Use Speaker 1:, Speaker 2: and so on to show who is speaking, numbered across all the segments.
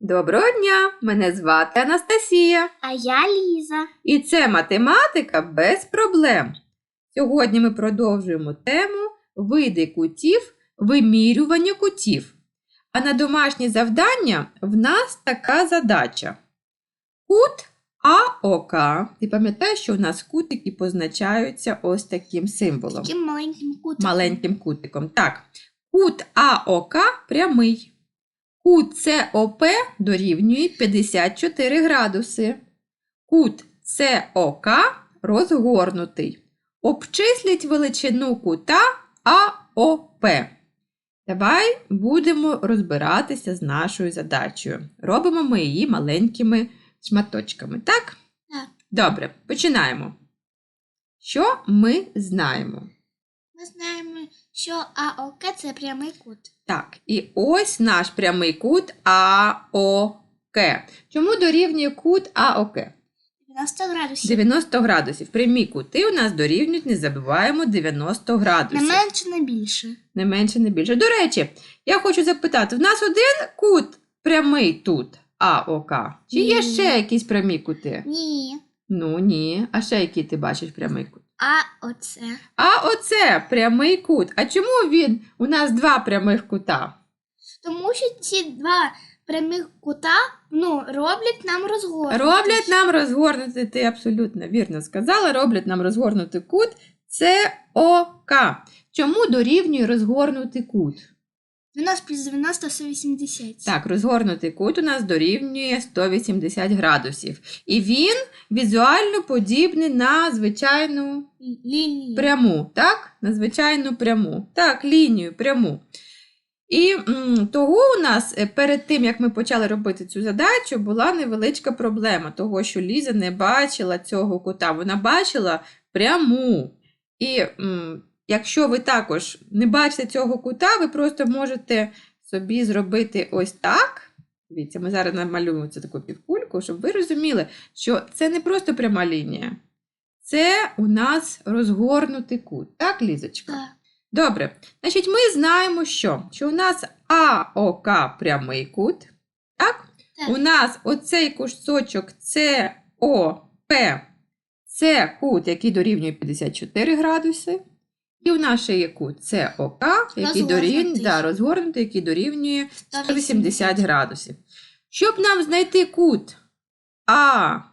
Speaker 1: Доброго дня! Мене звати Анастасія.
Speaker 2: А я Ліза.
Speaker 1: І це математика без проблем. Сьогодні ми продовжуємо тему види кутів, вимірювання кутів. А на домашнє завдання в нас така задача. Кут АОК. Ти пам'ятаєш, що у нас кутики позначаються ось таким символом.
Speaker 2: Таким маленьким кутом.
Speaker 1: маленьким кутиком. Так, кут АОК прямий. Кут СОП дорівнює 54 градуси. Кут СОК розгорнутий. Обчисліть величину кута АОП. Давай будемо розбиратися з нашою задачею. Робимо ми її маленькими шматочками, так?
Speaker 2: Так.
Speaker 1: Добре, починаємо. Що ми знаємо?
Speaker 2: Ми знаємо, що АОК це прямий кут.
Speaker 1: Так, і ось наш прямий кут АОК. Чому дорівнює кут АОК?
Speaker 2: 90 градусів.
Speaker 1: 90 градусів. Прямі кути у нас дорівнюють, не забуваємо, 90 градусів.
Speaker 2: Не менше, не більше.
Speaker 1: Не менше, не більше. До речі, я хочу запитати: в нас один кут прямий тут АОК. Чи є
Speaker 2: Ні.
Speaker 1: ще якісь прямі кути?
Speaker 2: Ні.
Speaker 1: Ну ні. А ще який ти бачиш прямий кут?
Speaker 2: А оце.
Speaker 1: А оце прямий кут. А чому він у нас два прямих кута?
Speaker 2: Тому що ці два прямих кута ну, роблять нам розгорнути.
Speaker 1: Роблять нам розгорнути, ти абсолютно вірно сказала, роблять нам розгорнути кут СОК. Чому дорівнює розгорнути кут?
Speaker 2: 90 плюс 90 – 180.
Speaker 1: Так, розгорнутий кут у нас дорівнює 180 градусів. І він візуально подібний на звичайну
Speaker 2: Лінії.
Speaker 1: пряму, так? На звичайну пряму. Так, лінію пряму. І м, того у нас е, перед тим, як ми почали робити цю задачу, була невеличка проблема, того, що Ліза не бачила цього кута. Вона бачила пряму. І м, якщо ви також не бачите цього кута, ви просто можете собі зробити ось так. Дивіться, ми зараз намалюємо цю таку півкульку, щоб ви розуміли, що це не просто пряма лінія. Це у нас розгорнутий кут. Так, Лізочка?
Speaker 2: Так.
Speaker 1: Добре. Значить, ми знаємо, що, що у нас АОК прямий кут. Так?
Speaker 2: Так.
Speaker 1: У нас оцей кусочок СОП це кут, який дорівнює 54 градуси. І нас ще є кут СОК, який дорівнює, да, розгорнутий, який дорівнює 180
Speaker 2: 180.
Speaker 1: градусів. Щоб нам знайти кут АОП,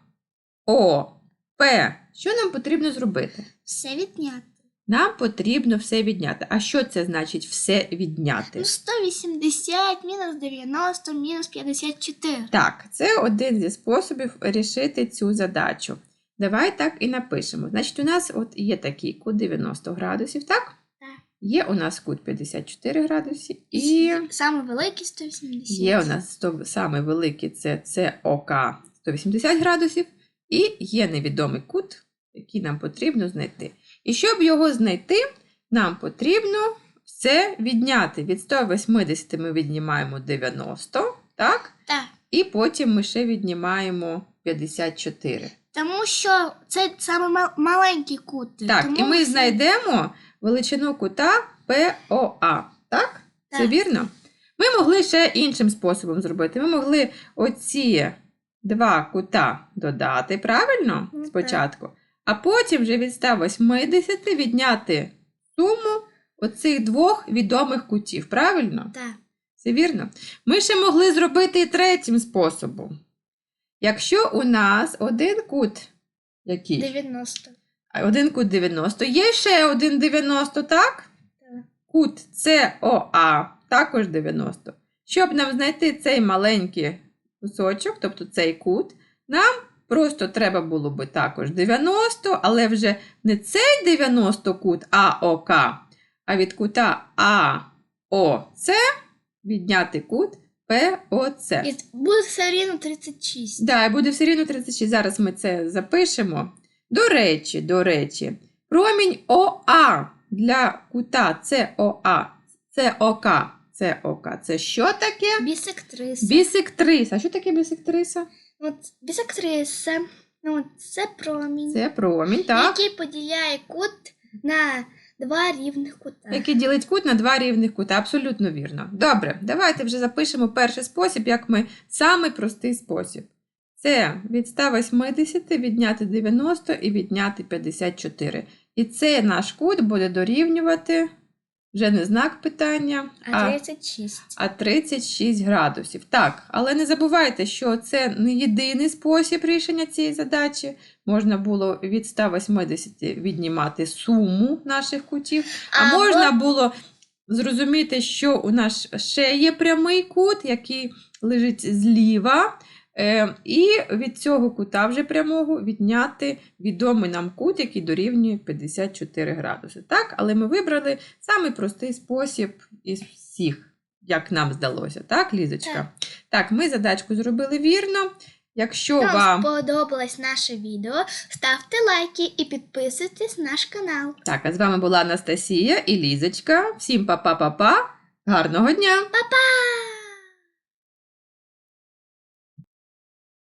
Speaker 1: що нам потрібно зробити?
Speaker 2: Все відняти.
Speaker 1: Нам потрібно все відняти. А що це значить все відняти?
Speaker 2: Ну, 180 мінус 90 мінус 54.
Speaker 1: Так, це один зі способів рішити цю задачу. Давай так і напишемо. Значить, у нас от є такий кут 90 градусів, так?
Speaker 2: Так.
Speaker 1: Є у нас кут 54 градусів, і
Speaker 2: Саме великий 180.
Speaker 1: є у нас сто- саме великий це СОК 180 градусів, і є невідомий кут, який нам потрібно знайти. І щоб його знайти, нам потрібно все відняти. Від 180 ми віднімаємо 90, так?
Speaker 2: Так.
Speaker 1: І потім ми ще віднімаємо 54.
Speaker 2: Тому що це саме мал- маленький кут.
Speaker 1: Так,
Speaker 2: Тому
Speaker 1: і ми
Speaker 2: це-
Speaker 1: знайдемо величину кута ПОА. Так? Це
Speaker 2: Так.
Speaker 1: вірно? Ми могли ще іншим способом зробити. Ми могли оці два кута додати, правильно?
Speaker 2: Ну, так.
Speaker 1: Спочатку. А потім вже від 180 відняти суму оцих двох відомих кутів, правильно?
Speaker 2: Так.
Speaker 1: Це вірно. Ми ще могли зробити і третім способом. Якщо у нас один кут, який?
Speaker 2: 90.
Speaker 1: А Один кут 90. Є ще один 90, так?
Speaker 2: Так.
Speaker 1: Кут СОА також 90. Щоб нам знайти цей маленький кусочок, тобто цей кут, нам просто треба було би також 90, але вже не цей 90 кут АОК, а від кута АОЦ відняти кут ПОЦ.
Speaker 2: І буде все рівно 36.
Speaker 1: Да, і буде все рівно 36. Зараз ми це запишемо. До речі, до речі, промінь ОА для кута СОА, СОК, СОК. Це що таке?
Speaker 2: Бісектриса.
Speaker 1: Бісектриса. А що таке бісектриса?
Speaker 2: От бісектриса. Ну, це промінь,
Speaker 1: Це промінь, так?
Speaker 2: який поділяє кут на два рівних кута.
Speaker 1: Який ділить кут на два рівних кута. Абсолютно вірно. Добре, давайте вже запишемо перший спосіб, як ми самий простий спосіб. Це від 180 відняти 90 і відняти 54. І цей наш кут буде дорівнювати вже не знак питання,
Speaker 2: А 36.
Speaker 1: а 36 градусів. Так, але не забувайте, що це не єдиний спосіб рішення цієї задачі. Можна було від 180 віднімати суму наших кутів, а,
Speaker 2: Або-
Speaker 1: можна було зрозуміти, що у нас ще є прямий кут, який лежить зліва. Е, і від цього кута вже прямого відняти відомий нам кут, який дорівнює 54 градуси. Так, але ми вибрали самий простий спосіб із всіх, як нам здалося, так, Лізочка?
Speaker 2: Так.
Speaker 1: Так, ми задачку зробили вірно. Якщо
Speaker 2: Вам
Speaker 1: вам
Speaker 2: сподобалось наше відео, ставте лайки і підписуйтесь на наш канал.
Speaker 1: так, а з вами була Анастасія і Лізочка. Всім па-па-па-па. Гарного дня!
Speaker 2: Па-па!